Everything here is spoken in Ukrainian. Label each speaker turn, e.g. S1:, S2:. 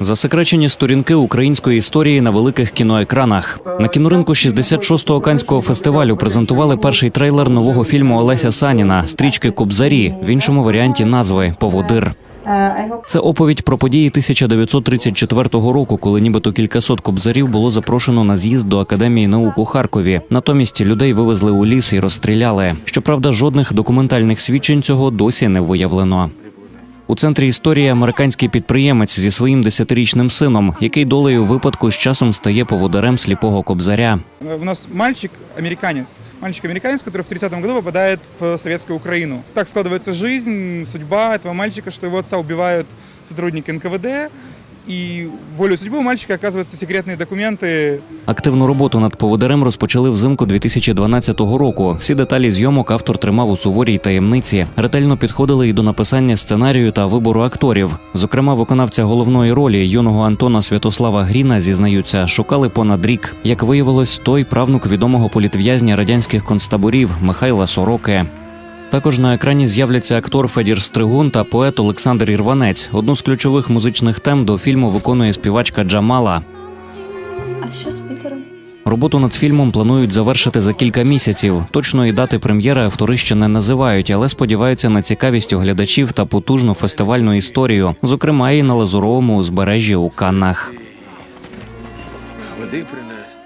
S1: Засекречені сторінки української історії на великих кіноекранах. На кіноринку 66-го канського фестивалю презентували перший трейлер нового фільму Олеся Саніна Стрічки Кобзарі в іншому варіанті назви Поводир. Це оповідь про події 1934 року, коли нібито кількасот кобзарів було запрошено на з'їзд до академії наук у Харкові. Натомість людей вивезли у ліс і розстріляли. Щоправда, жодних документальних свідчень цього досі не виявлено. У центрі історії американський підприємець зі своїм десятирічним сином, який долею випадку з часом стає поводарем сліпого кобзаря.
S2: У нас мальчик американец. Мальчик американец, который в 30-м году попадает в советскую Украину. Так складывается жизнь, судьба этого мальчика, что его отца убивают сотрудники НКВД. И волю судьбы у мальчика оказываются секретные документы.
S1: Активну роботу над поводарем розпочали взимку 2012 року. Всі деталі зйомок автор тримав у суворій таємниці. Ретельно підходили і до написання сценарію та вибору акторів. Зокрема, виконавця головної ролі юного Антона Святослава Гріна зізнаються, шукали понад рік. Як виявилось, той правнук відомого політв'язня радянських концтаборів Михайла Сороки. Також на екрані з'являться актор Федір Стригун та поет Олександр Ірванець. Одну з ключових музичних тем до фільму виконує співачка Джамала.
S3: А що з Пітером?
S1: Роботу над фільмом планують завершити за кілька місяців. Точної дати прем'єри автори ще не називають, але сподіваються на цікавість у глядачів та потужну фестивальну історію, зокрема і на лазуровому узбережжі у Каннах.
S4: Води принесли.